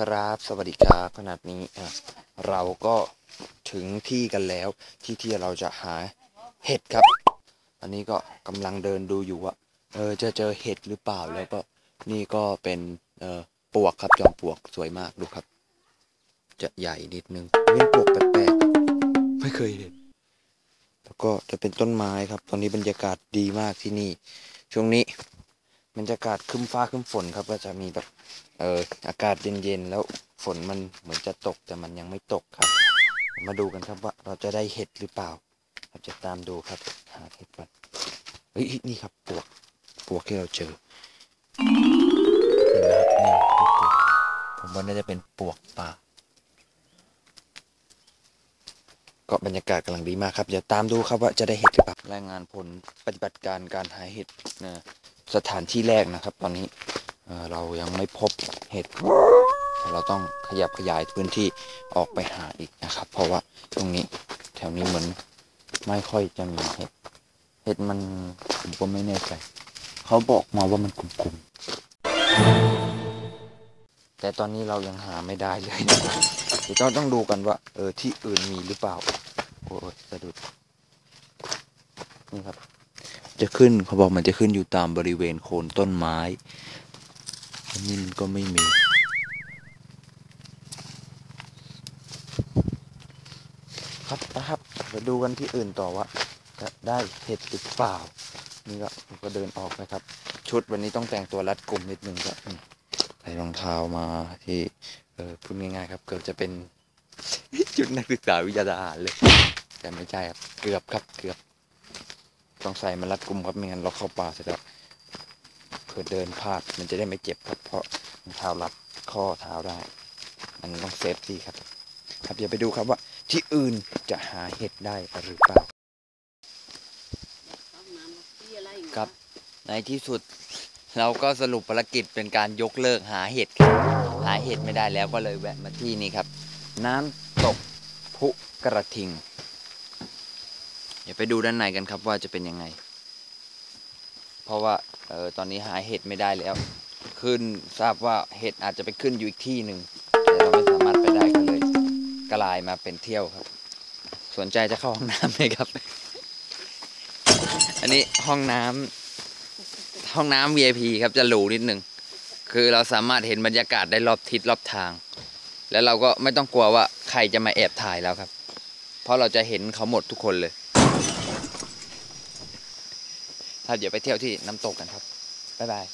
ครับสวัสดีครับขนาดนี้อะเราก็ถึงที่กันแล้วที่ที่เราจะหาเห็ดครับ อันนี้ก็กำลังเดินดูอยู่ว่าเออจะเจอเห็ดหรือเปล่าแล้วก็นี่ก็เป็นเออปวกครับจอมปวกสวยมากดูครับ จะใหญ่นิดนึงเป็นปวกแปลกๆไม่เคยเห็นแล้วก็จะเป็นต้นไม้ครับ ตอนนี้บรรยากาศดีมากที่นี่ ช่วงนี้ บรรยากาศคึมฟ้าคึมฝนครับก็จะมีแบบเอออากาศเย็นๆแล้วฝนมันเหมือนจะตกแต่มันยังไม่ตกครับ มาดูกันครับว่าเราจะได้เห็ดหรือเปล่าเราจะตามดูครับหาเห็ดก่อนเฮ้ยนี่ครับปวกปวกที่เราเจอเห็นไหมครับนี่ปวกผมว่าน่าจะเป็นปวกป่าก็บรรยากาศกำลังดีมากครับเดี๋ยวตามดูครับว่าจะได้เห็ดหรือเปล่ารายงานผลปฏิบัติการการหาเห็ดนะ สถานที่แรกนะครับ ตอนนี้เเรายังไม่พบเห็ดเราต้องขยับขยายพื้นที่ออกไปหาอีกนะครับ เพราะว่าตรงนี้แถวนี้เหมือนไม่ค่อยจะมีเห็ดเห็ดมันผมก็ไม่แน่ใจเขาบอกมาว่ามันกลุ่มๆแต่ตอนนี้เรายังหาไม่ได้เลยนะครับเดี๋ยวต้องต้องดูกันว่า เออที่อื่นมีหรือเปล่าโอ้ยสะดุดนี่ครับ จะขึ้นเขาบอกมันจะขึ้นอยู่ตามบริเวณโคนต้นไม้อันนี้มันก็ไม่มีครับนะครับเดี๋ยวดูกันที่อื่นต่อว่าจะได้เห็ดหรือเปล่านี่ก็ผมก็เดินออกนะครับ ชุดวันนี้ต้องแต่งตัวรัดกลุ่มนิดนึงก็ใส่รองเท้ามาที่เออพูดง่ายๆครับ เกือบจะเป็นชุดนักศึกษาวิทยาทหารเลย แต่ไม่ใช่ครับ เกือบครับเกือบ ต้องใส่มารัดกุมครับไม่งั้นเราเข้าป่าเสร็จแล้วเผื่อเดินพลาดมันจะได้ไม่เจ็บครับ เพราะรองเท้ารัดข้อเท้าได้ มันต้องเซฟตี้ครับ ครับเดี๋ยวไปดูครับว่า ที่อื่นจะหาเห็ดได้หรือเปล่าครับ ในที่สุดเราก็สรุปภารกิจเป็นการยกเลิกหาเห็ดครับหาเห็ดไม่ได้แล้วก็เลยแวะมาที่นี่ครับ น้ำตกพุกระทิง เดี๋ยวไปดูด้านในกันครับว่าจะเป็นยังไง เพราะว่าเออตอนนี้หาเห็ดไม่ได้แล้ว ขึ้นทราบว่าเห็ดอาจจะไปขึ้นอยู่อีกที่หนึ่งแต่เราไม่สามารถไปได้ก็เลยกลายมาเป็นเที่ยวครับ สนใจจะเข้าห้องน้ำไหมครับ อันนี้ห้องน้ำห้องน้ำ VIP ครับจะหรูนิดหนึ่งคือเราสามารถเห็นบรรยากาศได้รอบทิศรอบทาง แล้วเราก็ไม่ต้องกลัวว่าใครจะมาแอบถ่ายแล้วครับ เพราะเราจะเห็นเขาหมดทุกคนเลย ถ้าเดี๋ยวไปเที่ยวที่น้ำตกกันครับบ๊ายบาย